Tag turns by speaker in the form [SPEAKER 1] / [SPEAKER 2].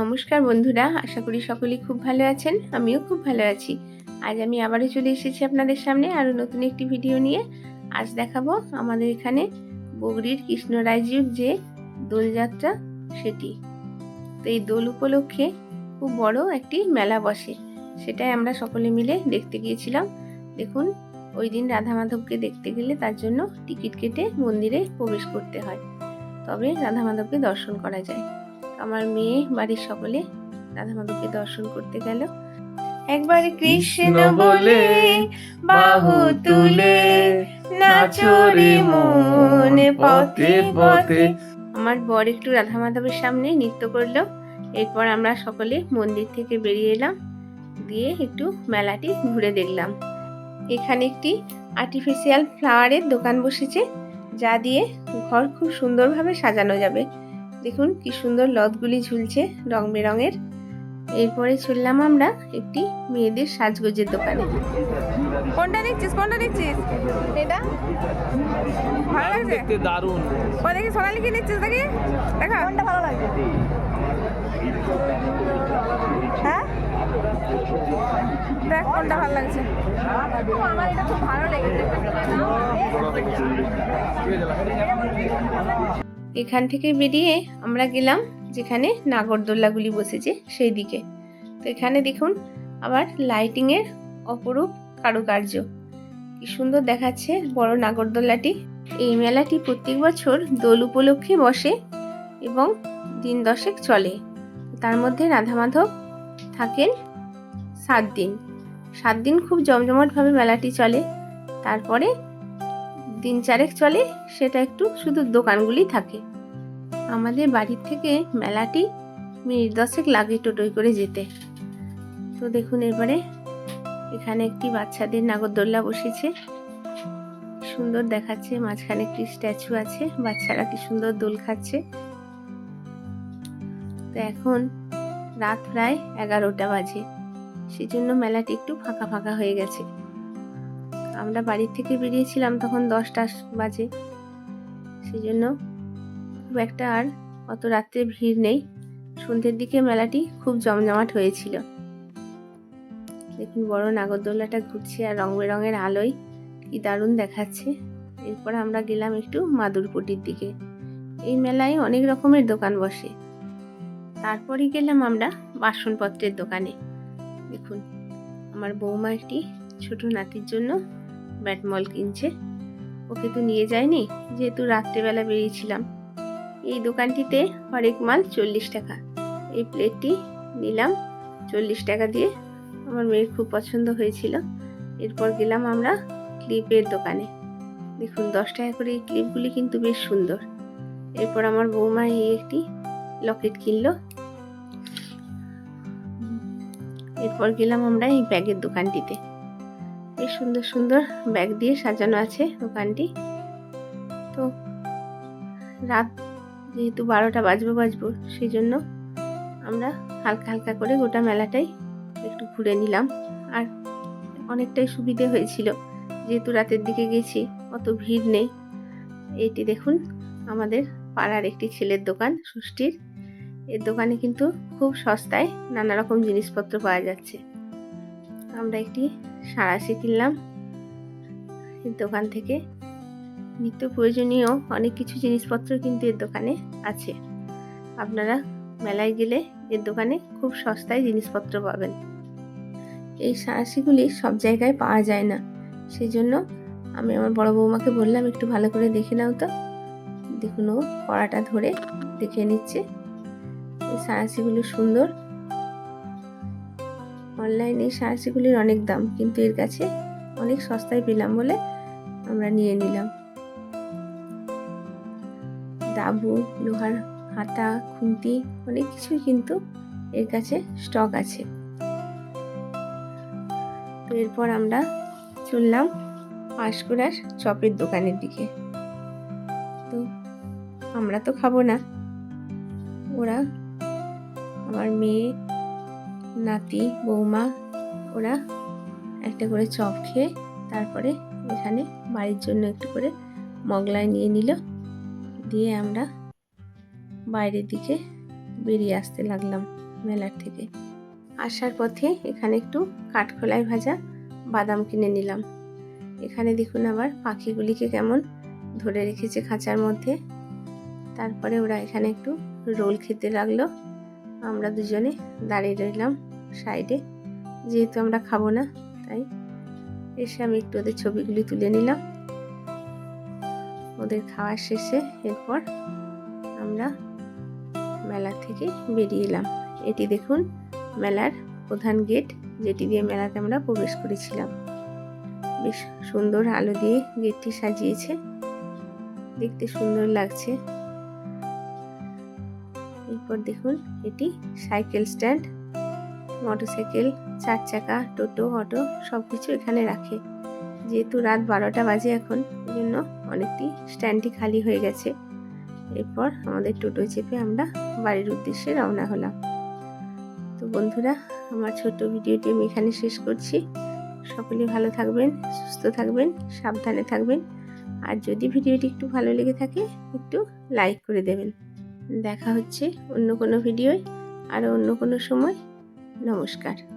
[SPEAKER 1] নমস্কার বন্ধুরা, আশা করি সকলেই খুব ভালো আছেন, আমিও খুব ভালো আছি। আজ আমি আবারও চলে এসেছি আপনাদের সামনে আরও নতুন একটি ভিডিও নিয়ে। আজ দেখাবো আমাদের এখানে বগরির কৃষ্ণরাজীর যে দোলযাত্রা সেটি। তো এই দোল উপলক্ষে খুব বড় একটি মেলা বসে, সেটাই আমরা সকলে মিলে দেখতে গিয়েছিলাম। দেখুন, ওই দিন রাধা মাধবকে দেখতে গেলে তার জন্য টিকিট কেটে মন্দিরে প্রবেশ করতে হয়। তবে রাধা মাধবকে দর্শন করা যায়। আমার মেয়ে, বাড়ির সকলে রাধা মাধবকে দর্শন করতে গেল। একবার কৃষ্ণ বলে বাহু তুলে নাচরে মনে, পথে পথে। আমার বর একটু রাধা মাধবের সামনে নৃত্য করল। এরপর আমরা সকলে মন্দির থেকে বেরিয়ে এলাম দিয়ে একটু মেলাটি ঘুরে দেখলাম। এখানে একটি আর্টিফিশিয়াল ফ্লাওয়ারের দোকান বসেছে, যা দিয়ে ঘর খুব সুন্দরভাবে সাজানো যাবে। দেখুন কি সুন্দর লতগুলি ঝুলছে রং বেরঙের। এরপরে চললাম আমরা একটি মেয়েদের সাজগোজের দোকানে।
[SPEAKER 2] কোনটা নিচ্ছিস কোনটা নিচ্ছিস এটা? ভালো লাগছে?
[SPEAKER 3] দেখতে দারুণ।
[SPEAKER 2] ও দেখি সোনালি কি নিচ্ছিস দেখি। দেখা। কোনটা ভালো লাগছে? হ্যাঁ? দেখ কোনটা ভালো লাগছে। আমার এটা খুব ভালো লেগেছে।
[SPEAKER 1] এখান থেকে বেরিয়ে আমরা গেলাম যেখানে নাগরদোল্লাগুলি বসেছে, সেই দিকে। তো এখানে দেখুন আবার লাইটিংয়ের অপরূপ কারুকার্য। কি সুন্দর দেখাচ্ছে বড় নাগরদোল্লাটি। এই মেলাটি প্রত্যেক বছর দোল উপলক্ষে বসে এবং দিন দশেক চলে। তার মধ্যে রাধা মাধব থাকেন সাত দিন। সাত দিন খুব জমজমাটভাবে মেলাটি চলে। তারপরে দিন চারেক চলে, সেটা একটু শুধু দোকানগুলি থাকে। আমাদের বাড়ির থেকে মেলাটি মিনিট দশেক লাগে টোটোয় করে যেতে। তো দেখুন এবারে, এখানে একটি বাচ্চাদের নাগরদোল্লা বসেছে। সুন্দর দেখাচ্ছে, মাঝখানে একটি স্ট্যাচু আছে, বাচ্চারা কি সুন্দর দোল খাচ্ছে। তো এখন রাত প্রায় এগারোটা বাজে সেই জন্য মেলাটি একটু ফাঁকা ফাঁকা হয়ে গেছে। আমরা বাড়ির থেকে বেরিয়েছিলাম তখন দশটা বাজে। সেই জন্য খুব একটা আর অত রাত্রে ভিড় নেই। সন্ধ্যের দিকে মেলাটি খুব জমজমাট হয়েছিল। দেখুন বড় নাগরদোল্লাটা ঘুরছে আর রং বেরঙের আলোয় কি দারুণ দেখাচ্ছে। এরপর আমরা গেলাম একটু মাদুরপটির দিকে। এই মেলায় অনেক রকমের দোকান বসে। তারপরে গেলাম আমরা বাসনপত্রের দোকানে। দেখুন, আমার বৌমা একটি ছোট নাতির জন্য ব্যাটমল কিনছে। ওকে তো নিয়ে যায়নি, যেহেতু রাত্রেবেলা বেরিয়েছিলাম। এই দোকানটিতে হরেক মাল চল্লিশ টাকা। এই প্লেটটি নিলাম, চল্লিশ টাকা দিয়ে। আমার মেয়ের খুব পছন্দ হয়েছিল। এরপর গেলাম আমরা ক্লিপের দোকানে। দেখুন, দশ টাকা করে এই ক্লিপগুলি কিন্তু বেশ সুন্দর। এরপর আমার বৌমা এই একটি লকেট কিনলো। এরপর গেলাম আমরা এই ব্যাগের দোকানটিতে। বেশ সুন্দর সুন্দর ব্যাগ দিয়ে সাজানো আছে দোকানটি। তো রাত যেহেতু বারোটা বাজবো বাজবো সেই জন্য আমরা হালকা হালকা করে গোটা মেলাটাই একটু ঘুরে নিলাম। আর অনেকটাই সুবিধে হয়েছিল, যেহেতু রাতের দিকে গেছি, অত ভিড় নেই। এটি দেখুন, আমাদের পাড়ার একটি ছেলের দোকান, ষষ্ঠীর। এর দোকানে কিন্তু খুব সস্তায় নানা রকম জিনিসপত্র পাওয়া যাচ্ছে। আমরা একটি সাঁড়াশি কিনলাম। দোকান থেকে নিত্য প্রয়োজনীয় অনেক কিছু জিনিসপত্র কিন্তু এর দোকানে আছে। আপনারা মেলায় গেলে এর দোকানে খুব সস্তায় জিনিসপত্র পাবেন। এই সাঁড়াশিগুলি সব জায়গায় পাওয়া যায় না। সেই জন্য আমি আমার বড় বৌমাকে বললাম, একটু ভালো করে দেখে নাও তো। দেখুন ও কড়াটা ধরে দেখে নিচ্ছে। এই সাঁড়াশিগুলো সুন্দর। অনলাইনে এই অনেক দাম, কিন্তু এর কাছে অনেক সস্তায় পেলাম বলে আমরা নিয়ে নিলাম। দাবু, লোহার হাতা, খুন্তি অনেক কিছুই কিন্তু এর কাছে স্টক আছে। তো এরপর আমরা চললাম পাঁশকুড়ার চপের দোকানের দিকে। তো আমরা তো খাব না। ওরা আমার মেয়ে নাতি, বৌমা, ওরা একটা করে চপ খেয়ে তারপরে এখানে বাড়ির জন্য একটু করে মগলায় নিয়ে নিল। দিয়ে আমরা বাইরের দিকে বেরিয়ে আসতে লাগলাম মেলার থেকে। আসার পথে এখানে একটু কাঠখোলায় ভাজা বাদাম কিনে নিলাম। এখানে দেখুন আবার পাখিগুলিকে কেমন ধরে রেখেছে খাঁচার মধ্যে। তারপরে ওরা এখানে একটু রোল খেতে লাগল। আমরা দুজনে দাঁড়িয়ে রইলাম সাইডে। যেহেতু আমরা খাব না, তাই এসে আমি একটু ওদের ছবিগুলি তুলে নিলাম। ওদের খাওয়া শেষে এরপর আমরা মেলা থেকে বেরিয়ে এলাম। এটি দেখুন, মেলার প্রধান গেট, যেটি দিয়ে মেলাতে আমরা প্রবেশ করেছিলাম। বেশ সুন্দর আলো দিয়ে গেটটি সাজিয়েছে। দেখতে সুন্দর লাগছে। এরপর দেখুন, এটি সাইকেল স্ট্যান্ড। মোটরসাইকেল, চার চাকা, টোটো, অটো সব কিছু এখানে রাখে। যেহেতু রাত বারোটা বাজে এখন এই জন্য অনেকটি স্ট্যান্ডটি খালি হয়ে গেছে। এরপর আমাদের টোটো চেপে আমরা বাড়ির উদ্দেশ্যে রওনা হলাম। তো বন্ধুরা, আমার ছোট্ট ভিডিওটি আমি এখানে শেষ করছি। সকলে ভালো থাকবেন, সুস্থ থাকবেন, সাবধানে থাকবেন। আর যদি ভিডিওটি একটু ভালো লেগে থাকে, একটু লাইক করে দেবেন। দেখা হচ্ছে অন্য কোনো ভিডিওয়, আরও অন্য কোনো সময়। নমস্কার।